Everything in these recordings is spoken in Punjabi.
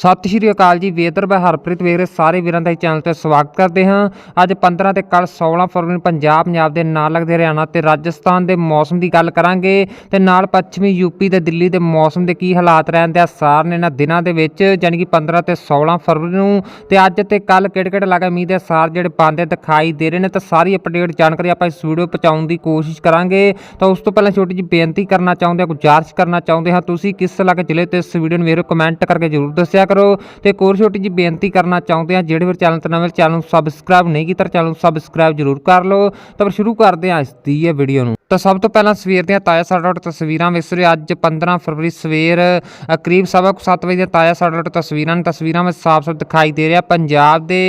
ਸਤਿ ਸ਼੍ਰੀ ਅਕਾਲ ਜੀ, ਵੇਦਰ ਬਾਈ ਹਰਪ੍ਰੀਤ ਵੇਰੇ, ਸਾਰੇ ਵੀਰਾਂ ਦਾ ਇਸ ਚੈਨਲ ਤੇ ਸਵਾਗਤ ਕਰਦੇ ਹਾਂ। ਅੱਜ 15 ਤੇ ਕੱਲ 16 ਫਰਵਰੀ ਨੂੰ ਪੰਜਾਬ ਪੰਜਾਬ ਦੇ ਨਾਲ ਲੱਗਦੇ ਹਰਿਆਣਾ ਤੇ ਰਾਜਸਥਾਨ ਦੇ ਮੌਸਮ ਦੀ ਗੱਲ ਕਰਾਂਗੇ ਤੇ ਨਾਲ ਪੱਛਮੀ ਯੂਪੀ ਤੇ ਦਿੱਲੀ ਦੇ ਮੌਸਮ ਦੇ ਕੀ ਹਾਲਾਤ ਰਹਿਣ ਦੇ ਆਸਾਰ ਨੇ ਇਹਨਾਂ ਦਿਨਾਂ ਦੇ ਵਿੱਚ ਯਾਨੀ ਕਿ 15 ਤੇ 16 ਫਰਵਰੀ ਨੂੰ। ਤੇ ਅੱਜ ਤੇ ਕੱਲ ਕਿਹੜੇ ਕਿਹੜੇ ਲੱਗਾ ਮੀਂਹ ਦੇ ਆਸਾਰ ਜਿਹੜੇ ਪਾਉਂਦੇ ਦਿਖਾਈ ਦੇ ਰਹੇ ਨੇ, ਤਾਂ ਸਾਰੀ ਅਪਡੇਟ ਜਾਣਕਾਰੀ ਆਪਾਂ ਇਸ ਵੀਡੀਓ ਪਹੁੰਚਾਉਣ ਦੀ ਕੋਸ਼ਿਸ਼ ਕਰਾਂਗੇ। ਤਾਂ ਉਸ ਤੋਂ ਪਹਿਲਾਂ ਛੋਟੀ ਜਿਹੀ ਬੇਨਤੀ ਕਰਨਾ ਚਾਹੁੰਦੇ ਹਾਂ, ਗੁਜ਼ਾਰਿਸ਼ ਕਰਨਾ ਚਾਹੁੰਦੇ ਹਾਂ, ਤੁਸੀਂ ਕਿਸ ਇਲਾਕੇ ਜ਼ਿਲ੍ਹੇ ਤੇ ਇਸ ਵੀਡੀਓ ਨੂੰ ਮੇਰੇ ਕਮੈਂਟ ਕਰਕੇ ਜਰੂਰ ਦੱਸਿਆ ਕਰੋ ਤੇ ਇੱਕ ਹੋਰ ਛੋਟੀ ਜਿਹੀ ਬੇਨਤੀ ਕਰਨਾ ਚਾਹੁੰਦੇ ਹਾਂ ਜਿਹੜੇ ਵੀ ਚੈਨਲ ਤੇ ਨਵੇਂ, ਚੈਨਲ ਨੂੰ ਸਬਸਕ੍ਰਾਈਬ ਨਹੀਂ ਕੀਤਾ, ਚੈਨਲ ਨੂੰ ਸਬਸਕ੍ਰਾਈਬ ਜਰੂਰ ਕਰ ਲਓ। ਤਾਂ ਫਿਰ ਸ਼ੁਰੂ ਕਰਦੇ ਹਾਂ ਇਸ ਦੀ ਇਹ ਵੀਡੀਓ ਨੂੰ। ਤਾਂ ਸਭ ਤੋਂ ਪਹਿਲਾਂ ਸਵੇਰ ਦੀਆਂ ਤਾਜ਼ਾ ਸਾਡਾ ਤਸਵੀਰਾਂ ਵਿਸਰੇ ਅੱਜ 15 ਫਰਵਰੀ ਸਵੇਰ ਕਰੀਬ ਸਵਾ ਕੁ ਸੱਤ ਵਜੇ ਦੀਆਂ ਤਾਜ਼ਾ ਸਾਡਾ ਤਸਵੀਰਾਂ ਨੇ। ਤਸਵੀਰਾਂ ਵਿੱਚ ਸਾਫ਼-ਸਾਫ਼ ਦਿਖਾਈ ਦੇ ਰਿਹਾ। ਪੰਜਾਬ ਦੇ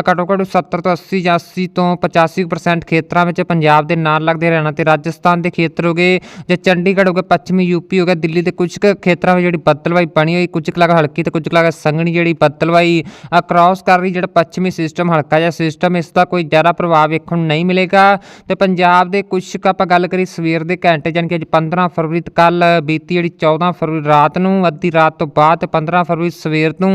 ਘੱਟੋ ਘੱਟ 70 ਤੋਂ 80 ਜਾਂ 80 ਤੋਂ 85% ਖੇਤਰਾਂ ਵਿੱਚ ਪੰਜਾਬ ਦੇ ਨਾਲ ਲੱਗਦੇ ਹਰਿਆਣਾ ਤੇ ਰਾਜਸਥਾਨ ਦੇ ਖੇਤਰ ਹੋ ਗਏ ਜੇ ਚੰਡੀਗੜ੍ਹ ਹੋ ਗਿਆ ਪੱਛਮੀ ਯੂਪੀ ਹੋ ਗਿਆ, ਦਿੱਲੀ ਦੇ ਕੁਝ ਕੁ ਖੇਤਰਾਂ ਵਿੱਚ ਜਿਹੜੀ ਬੱਦਲਵਾਈ ਬਣੀ ਹੋਈ, ਕੁਝ ਕੁ ਲਗਾ, ਹਲਕੀ ਤੇ ਕੁਝ ਕੁ ਲਗਾ ਸੰਘਣੀ ਜਿਹੜੀ ਬੱਦਲਵਾਈ ਕ੍ਰਾਸ ਕਰ ਰਹੀ ਜਿਹੜਾ ਪੱਛਮੀ ਸਿਸਟਮ ਹਲਕਾ ਜਿਹਾ ਸਿਸਟਮ ਇਸ ਦਾ ਕੋਈ ਜ਼ਿਆਦਾ ਪ੍ਰਭਾਵ ਵੇਖਣ ਨੂੰ ਨਹੀਂ ਮਿਲੇਗਾ। ਤੇ ਪੰਜਾਬ ਦੇ ਕੁਝ ਕੁ ਆਪਾਂ ਗੱਲ ਕਰੀ ਸਵੇਰ ਦੇ ਘੰਟੇ, ਜਾਣੀ ਕਿ ਅੱਜ 15 ਫਰਵਰੀ ਤੇ ਕੱਲ ਬੀਤੀ ਜਿਹੜੀ 14 ਫਰਵਰੀ ਰਾਤ ਨੂੰ, ਅੱਧੀ ਰਾਤ ਤੋਂ ਬਾਅਦ ਤੇ 15 ਫਰਵਰੀ ਸਵੇਰ ਤੋਂ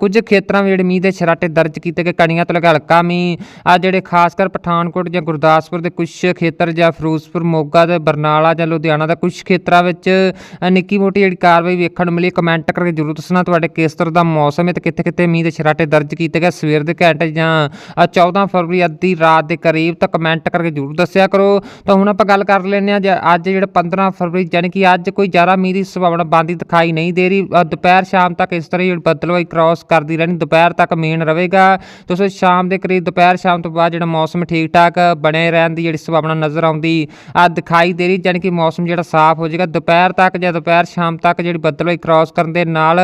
ਕੁਝ ਖੇਤਰਾਂ ਵਿੱਚ ਜਿਹੜੇ ਮੀਂਹ ਦੇ ਛਰਾਟੇ ਦਰਜ ਕੀਤੇ ਗਏ, ਕਣੀਆਂ ਤੋਂ ਲਗਾ ਹਲਕਾ ਮੀਂਹ ਆ ਜਿਹੜੇ ਖਾਸ ਕਰ ਪਠਾਨਕੋਟ ਜਾਂ ਗੁਰਦਾਸਪੁਰ ਦੇ ਕੁਝ ਖੇਤਰ ਜਾਂ ਫਿਰੋਜ਼ਪੁਰ, ਮੋਗਾ ਤੇ ਬਰਨਾਲਾ ਜਾਂ ਲੁਧਿਆਣਾ ਦਾ ਕੁਝ ਖੇਤਰਾਂ ਵਿੱਚ ਨਿੱਕੀ ਮੋਟੀ ਜਿਹੜੀ ਕਾਰਵਾਈ ਵੇਖਣ ਨੂੰ ਮਿਲੀ ਕਮੈਂਟ ਕਰਕੇ ਜਰੂਰ ਦੱਸਣਾ, ਤੁਹਾਡੇ ਕਿਸ ਤਰ੍ਹਾਂ ਦਾ ਮੌਸਮ ਹੈ ਤੇ ਕਿੱਥੇ ਕਿੱਥੇ ਮੀਂਹ ਦੇ ਛਰਾਟੇ ਦਰਜ ਕੀਤੇ ਗਏ। ਸਵੇਰ ਦੇ ਘੰਟੇ ਜਾਂ ਅ, 14 ਫਰਵਰੀ ਅੱਧੀ ਰਾਤ ਦੇ ਕਰੀਬ ਤਾਂ ਕਮੈਂਟ ਕਰਕੇ ਜਰੂਰ ਦੱਸਿਆ ਕਰੋ। ਤਾਂ ਹੁਣ ਆਪਾਂ ਗੱਲ ਕਰ ਲੈਂਦੇ ਹਾਂ ਜੇ ਅੱਜ ਜਿਹੜਾ 15 ਫਰਵਰੀ ਯਾਨੀ ਕਿ ਅੱਜ ਕੋਈ ਜ਼ਿਆਦਾ ਮੀਂਹ ਦੀ ਸੰਭਾਵਨਾ ਬੰਦੀ ਦਿਖਾਈ ਨਹੀਂ ਦੇ ਰਹੀ। ਦੁਪਹਿਰ ਸ਼ਾਮ ਤੱਕ ਇਸ ਤਰ੍ਹਾਂ ਹੀ ਬੱਦਲਵਾਈ ਕ੍ਰਾਸ ਕਰਦੀ ਰਹਿਣੀ ਦੁਪਹਿਰ ਤੱਕ ਮੇਨ ਰਹੇਗਾ। ਤੁਸੀਂ ਸ਼ਾਮ ਦੇ ਕਰੀਬ ਦੁਪਹਿਰ ਸ਼ਾਮ ਤੋਂ ਬਾਅਦ ਜਿਹੜਾ ਮੌਸਮ ਠੀਕ ਠਾਕ ਬਣੇ ਰਹਿਣ ਦੀ ਜਿਹੜੀ ਸੰਭਾਵਨਾ ਨਜ਼ਰ ਆਉਂਦੀ ਆ ਦਿਖਾਈ ਦੇ ਰਹੀ। ਯਾਨੀ ਕਿ ਮੌਸਮ ਜਿਹੜਾ ਸਾਫ਼ ਹੋ ਜਾਏਗਾ। ਦੁਪਹਿਰ ਤੱਕ ਜਾਂ ਦੁਪਹਿਰ ਸ਼ਾਮ ਤੱਕ ਜਿਹੜੀ ਬੱਦਲਵਾਈ ਕ੍ਰਾਸ ਕਰਨ ਦੇ ਨਾਲ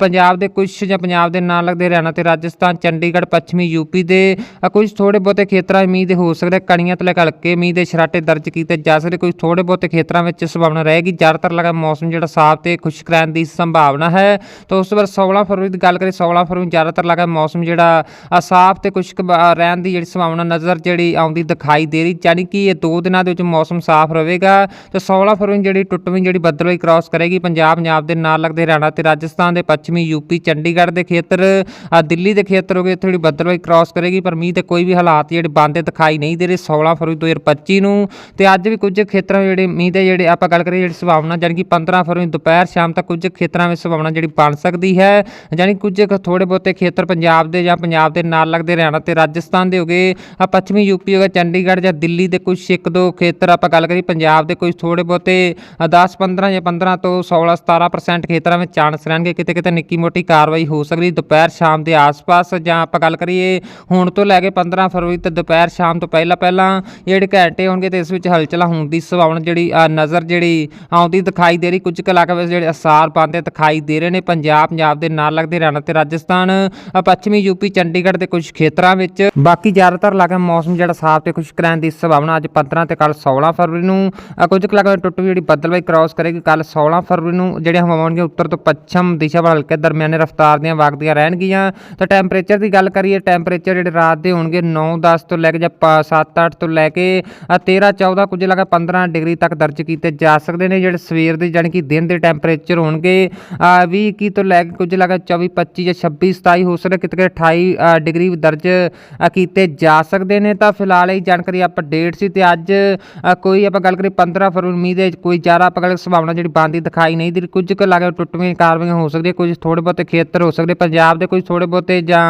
ਪੰਜਾਬ ਪੰਜਾਬ ਦੇ ਕੁਝ ਜਾਂ ਪੰਜਾਬ ਦੇ ਨਾਲ ਲੱਗਦੇ ਹਰਿਆਣਾ ਤੇ ਰਾਜਸਥਾਨ, ਚੰਡੀਗੜ੍ਹ, ਪੱਛਮੀ ਯੂਪੀ ਦੇ ਕੁਝ ਥੋੜੇ ਬਹੁਤੇ ਖੇਤਰਾਂ ਵਿੱਚ ਮੀਂਹ ਦੇ ਹੋ ਸਕਦੇ, ਕਣੀਆਂ ਤੋਂ ਲੈ ਕੇ ਹਲਕੇ ਮੀਂਹ ਦੇ ਛਰਾਟੇ ਦਰਜ ਕੀਤੇ ਜਾ ਸਕਦੇ ਕੁਝ ਥੋੜੇ ਬਹੁਤੇ ਖੇਤਰਾਂ ਵਿੱਚ ਸੰਭਾਵਨਾ ਰਹੇਗੀ। ਜ਼ਿਆਦਾਤਰ ਲਗਾ ਮੌਸਮ ਜਿਹੜਾ ਸਾਫ਼ ਤੇ ਖੁਸ਼ਕ ਰਹਿਣ ਦੀ ਸੰਭਾਵਨਾ ਹੈ। ਤਾਂ ਉਸ ਤੋਂ ਬਾਅਦ 16 ਫਰਵਰੀ ਦੀ ਗੱਲ ਕਰੀ 16 ਫਰਵਰੀ ਨੂੰ ਜ਼ਿਆਦਾਤਰ ਲਗਾ ਮੌਸਮ ਜਿਹੜਾ ਸਾਫ਼ ਤੇ ਖੁਸ਼ਕ ਰਹਿਣ ਦੀ ਜਿਹੜੀ ਸੰਭਾਵਨਾ ਨਜ਼ਰ ਜਿਹੜੀ ਆਉਂਦੀ ਦਿਖਾਈ ਦੇ ਰਹੀ, ਯਾਨੀ ਕਿ ਇਹ ਦੋ ਦਿਨਾਂ ਦੇ ਵਿੱਚ ਮੌਸਮ ਸਾਫ਼ ਰਹੇਗਾ। ਤੇ 16 ਫਰਵਰੀ ਨੂੰ ਜਿਹੜੀ ਟੁੱਟਵੀਂ ਜਿਹੜੀ ਬੱਦਲਵਾਈ ਕ੍ਰਾਸ ਕਰੇਗੀ, ਪੰਜਾਬ ਪੰਜਾਬ ਦੇ ਨਾਲ ਲੱਗਦੇ ਹਰਿਆਣਾ ਤੇ ਰਾਜਸਥਾਨ ਦੇ, ਪੱਛਮੀ ਯੂਪੀ ਚੰਡੀਗੜ੍ਹ ਦੇ ਖੇਤਰ ਦਿੱਲੀ ਦੇ ਖੇਤਰ ਹੋ ਗਏ, ਇੱਥੇ ਜਿਹੜੀ ਬੱਦਲਵਾਈ ਕ੍ਰਾਸ ਕਰੇਗੀ, ਪਰ ਮੀਂਹ ਤੇ ਕੋਈ ਵੀ ਹਾਲਾਤ ਜਿਹੜੇ ਬੰਦੇ ਦਿਖਾਈ ਨਹੀਂ ਦੇ ਰਹੇ 16 ਫਰਵਰੀ 2025 ਨੂੰ। ਤੇ ਅੱਜ ਵੀ ਕੁਝ ਖੇਤਰਾਂ ਜਿਹੜੇ ਮੀਂਹ ਦੇ ਜਿਹੜੇ ਆਪਾਂ ਗੱਲ ਕਰੀਏ ਜਿਹੜੀ ਸੰਭਾਵਨਾ, ਜਾਣੀ ਕਿ 15 ਫਰਵਰੀ ਦੁਪਹਿਰ ਸ਼ਾਮ ਤੱਕ ਕੁਝ ਖੇਤਰਾਂ ਵਿੱਚ ਸੰਭਾਵਨਾ ਜਿਹੜੀ ਬਣ ਸਕਦੀ ਹੈ। ਜਾਣੀ ਕੁਝ ਕੁ ਥੋੜੇ ਬਹੁਤੇ ਖੇਤਰ ਪੰਜਾਬ ਦੇ ਜਾਂ ਪੰਜਾਬ ਦੇ ਨਾਲ ਲੱਗਦੇ ਹਰਿਆਣਾ ਤੇ ਰਾਜਸਥਾਨ ਦੇ ਹੋ ਗਏ, ਆ ਪੱਛਮੀ ਯੂਪੀ ਹੋ ਗਿਆ, ਚੰਡੀਗੜ੍ਹ ਜਾਂ ਦਿੱਲੀ ਦੇ ਕੁਝ ਇੱਕ ਦੋ ਖੇਤਰ ਆਪਾਂ ਗੱਲ ਕਰੀ ਪੰਜਾਬ ਦੇ ਕੁਝ ਥੋੜੇ ਬਹੁਤੇ 10 15 ਜਾਂ 15 ਤੋਂ 16 17% ਖੇਤਰਾਂ ਵਿੱਚ ਚਾਂਸ ਰਹਿਣਗੇ ਕਿਤੇ ਕਿਤੇ ਨਿੱਕੀ ਮੋਟੀ ਕਾਰਵਾਈ ਹੋ ਸਕਦੀ, ਦੁਪਹਿਰ ਸ਼ਾਮ ਦੇ ਆਸ-ਪਾਸ ਜਾਂ ਆਪਾਂ ਗੱਲ ਕਰੀਏ ਹੁਣ ਤੋਂ ਲੈ ਕੇ 15 ਫਰਵਰੀ ਤੇ ਦੁਪਹਿਰ ਸ਼ਾਮ ਤੋਂ ਪਹਿਲਾਂ ਪਹਿਲਾਂ ਜਿਹੜੇ ਘੰਟੇ ਹੋਣਗੇ ਤੇ ਇਸ ਵਿੱਚ ਹਲਚਲਾਂ ਹੋਣ ਦੀ ਸੰਭਾਵਨਾ ਜਿਹੜੀ ਨਜ਼ਰ ਜਿਹੜੀ ਆਉਂਦੀ ਦਿਖਾਈ ਦੇ ਰਹੀ। ਕੁਝ ਕੁ ਇਲਾਕਿਆਂ ਵਿੱਚ ਜਿਹੜੇ ਅਸਾਰ ਪਾਉਂਦੇ ਦਿਖਾਈ ਦੇ ਰਹੇ ਨੇ। ਪੰਜਾਬ ਪੰਜਾਬ ਦੇ ਨਾਲ ਲੱਗਦੇ ਹਰਿਆਣਾ ਤੇ ਰਾਜਸਥਾਨ ਪੱਛਮੀ ਯੂਪੀ ਚੰਡੀਗੜ੍ਹ ਦੇ ਕੁਝ ਖੇਤਰਾਂ ਵਿੱਚ। ਬਾਕੀ ਜ਼ਿਆਦਾਤਰ ਇਲਾਕਿਆਂ ਮੌਸਮ ਜਿਹੜਾ ਸਾਫ਼ ਤੇ ਖੁਸ਼ਕ ਰਹਿਣ ਦੀ ਸੰਭਾਵਨਾ ਅੱਜ 15 ਤੇ ਕੱਲ 16 ਫਰਵਰੀ ਨੂੰ। ਕੁਝ ਕੁ ਇਲਾਕਿਆਂ ਵਿੱਚ ਟੁੱਟ ਜਿਹੜੀ ਬੱਦਲਵਾਈ ਕ੍ਰਾਸ ਕਰੇਗੀ ਕੱਲ 16 ਫਰਵਰੀ ਨੂੰ ਜਿਹੜੀਆਂ ਹਵਾਵਾਂ ਹੋਣਗੀਆਂ ਉੱਤਰ ਤੋਂ ਪੱਛਮ ਦਿਸ਼ਾ ਵੱਲ ਹਲਕੇ ਦਰਮਿਆਨ ਰਫ਼ਤਾਰ ਦੀਆਂ ਵਗਦੀਆਂ ਰਹਿਣਗੀਆਂ। ਤਾਂ ਟੈਂਪਰੇਚਰ ਦੀ ਗੱਲ ਕਰੀਏ ਟੈਂਪਰੇਚਰ ਜਿਹੜੇ ਰਾਤ ਦੇ ਹੋਣਗੇ 9 10 ਤੋਂ ਲੈ ਕੇ ਜਾਂ 7 8 ਤੋਂ ਲੈ ਕੇ ਅ, 13 14 ਕੁਝ ਲਗਾ 15 ਡਿਗਰੀ ਤੱਕ ਦਰਜ ਕੀਤੇ ਜਾ ਸਕਦੇ ਨੇ ਜਿਹੜੇ ਸਵੇਰ ਦੇ ਜਾਣੀ ਕਿ ਦਿਨ ਦੇ ਟੈਂਪਰੇਚਰ ਹੋਣਗੇ। 20 21 ਤੋਂ ਲੈ ਕੇ ਕੁਝ ਲਗਾ 24 25 ਜਾਂ 26 27 ਹੋ ਸਕਦੇ ਕਿਤੇ ਕਿਤੇ 28 ਡਿਗਰੀ ਦਰਜ ਕੀਤੇ ਜਾ ਸਕਦੇ ਨੇ। ਤਾਂ ਫਿਲਹਾਲ ਇਹ ਜਾਣਕਾਰੀ ਅਪਡੇਟ ਸੀ ਤੇ ਅੱਜ ਕੋਈ ਆਪਾਂ ਗੱਲ ਕਰੀ 15 ਫਰਵਰੀ ਨੂੰ ਮੀਂਹ ਦੇ ਕੋਈ ਜ਼ਿਆਦਾ ਆਪਾਂ ਗੱਲ ਸੰਭਾਵਨਾ ਜਿਹੜੀ ਬੰਦੀ ਦਿਖਾਈ ਨਹੀਂ ਦੀ ਕੁਝ ਕੁ ਲਾਗੇ ਟੁੱਟਵੀਆਂ ਕਾਰਵਾਈਆਂ ਹੋ ਸਕਦੀਆਂ ਕੁਝ ਥੋੜੇ ਬਹੁਤੇ ਖੇਤਰ ਹੋ ਸਕਦੇ। ਪੰਜਾਬ ਦੇ ਕੁਝ ਥੋੜੇ ਬਹੁਤੇ ਜਾਂ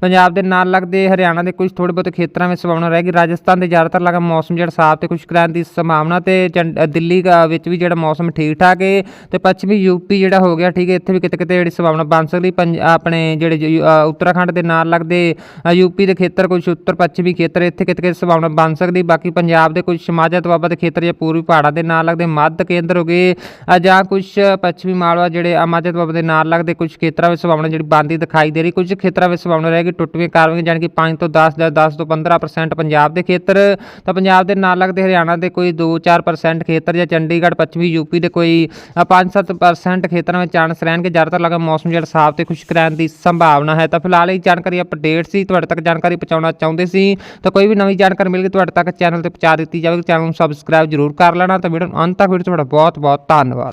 ਪੰਜਾਬ ਦੇ ਨਾਲ ਲੱਗਦੇ ਹਰਿਆਣਾ ਦੇ ਕੁਝ ਥੋੜੇ ਬਹੁਤੇ ਖੇਤਰਾਂ ਵਿੱਚ ਸੰਭਾਵਨਾ ਰਹੇਗੀ ਰਾਜਸਥਾਨ ਦੇ ਜ਼ਿਆਦਾਤਰ ਲਾਗਾ ਮੌਸਮ ਜਿਹੜਾ ਸਾਫ਼ ਤੇ ਖੁਸ਼ਕ ਰਹਿਣ ਦੀ ਸੰਭਾਵਨਾ ਤੇ ਚੰਡ- ਦਿੱਲੀ ਵਿੱਚ ਵੀ ਜਿਹੜਾ ਮੌਸਮ ਠੀਕ ਠਾਕ ਹੈ ਤੇ ਪੱਛਮੀ ਯੂਪੀ ਜਿਹੜਾ ਹੋ ਗਿਆ ਠੀਕ ਹੈ ਇੱਥੇ ਵੀ ਕਿਤੇ ਕਿਤੇ ਜਿਹੜੀ ਸੰਭਾਵਨਾ ਬਣ ਸਕਦੀ। ਪੰਜ- ਆਪਣੇ ਜਿਹੜੇ ਉੱਤਰਾਖੰਡ ਦੇ ਨਾਲ ਲੱਗਦੇ ਅ, ਯੂਪੀ ਦੇ ਖੇਤਰ ਕੁਝ ਉੱਤਰ ਪੱਛਮੀ ਖੇਤਰ ਇੱਥੇ ਕਿਤੇ ਕਿਤੇ ਸੰਭਾਵਨਾ ਬਣ ਸਕਦੀ। ਬਾਕੀ ਪੰਜਾਬ ਦੇ ਕੁਝ ਸਮਾਜਾ ਦੁਆਬਾ ਦੇ ਖੇਤਰ ਜਾਂ ਪੂਰਬੀ ਪਹਾੜਾਂ ਦੇ ਨਾਲ ਲੱਗਦੇ ਮੱਧ ਕੇਂਦਰ ਹੋ ਗਏ ਜਾਂ ਕੁਝ ਪੱਛਮੀ ਮਾਲਵਾ ਜਿਹੜੇ ਅਮਾਜਾ ਦੁਆਬਾ ਦੇ ਨਾਲ ਲੱਗਦੇ ਕੁਝ ਖੇਤਰਾਂ ਵਿੱਚ ਸੰਭਾਵਨਾ ਜਿਹੜੀ ਬੰਦੀ ਦਿਖਾਈ ਦੇ ਰਹੀ, ਕੁਝ ਖੇਤਰਾਂ ਵਿੱਚ ਸੰਭਾਵਨਾ ਰਹੇਗੀ ਟੁੱਟਵੀਂ ਕਾਰਵਾਈਆਂ ਜਾਣੀ ਕਿ 5 ਤੋਂ 10 ਜਾਂ 10 ਤੋਂ 15% ਪੰਜਾਬ ਦੇ ਖੇਤਰ, ਤਾਂ ਪੰਜਾਬ ਦੇ ਨਾਲ ਲੱਗਦੇ ਹਰਿਆਣਾ ਦੇ ਕੋਈ 2-4% ਖੇਤਰ ਜਾਂ ਚੰਡੀਗੜ੍ਹ, ਪੱਛਮੀ ਯੂਪੀ ਦੇ ਕੋਈ 5-7% ਖੇਤਰਾਂ ਵਿੱਚ ਚਾਂਸ ਰਹਿਣਗੇ। ਜ਼ਿਆਦਾਤਰ ਲੱਗਾ ਮੌਸਮ ਜਿਹੜਾ ਸਾਫ਼ ਤੇ ਖੁਸ਼ਕ ਰਹਿਣ ਦੀ ਸੰਭਾਵਨਾ ਹੈ। ਤਾਂ ਫਿਲਹਾਲ ਇਹ ਜਾਣਕਾਰੀ ਅਪਡੇਟ ਸੀ, ਤੁਹਾਡੇ ਤੱਕ ਜਾਣਕਾਰੀ ਪਹੁੰਚਾਉਣਾ ਚਾਹੁੰਦੇ ਸੀ। ਤਾਂ ਕੋਈ ਵੀ ਨਵੀਂ ਜਾਣਕਾਰੀ ਮਿਲ ਗਈ, ਤੁਹਾਡੇ ਤੱਕ ਚੈਨਲ ਤੇ ਪਹੁੰਚਾ ਦਿੱਤੀ ਜਾਵੇਗੀ ਚੈਨਲ ਨੂੰ ਸਬਸਕ੍ਰਾਈਬ ਜ਼ਰੂਰ ਕਰ ਲੈਣਾ। ਤਾਂ ਵੀਡੀਓ ਨੂੰ ਅੰਤ ਤੱਕ ਵੀਡੀਓ ਤੁਹਾਡਾ ਬਹੁਤ ਬਹੁਤ ਧੰਨਵਾਦ।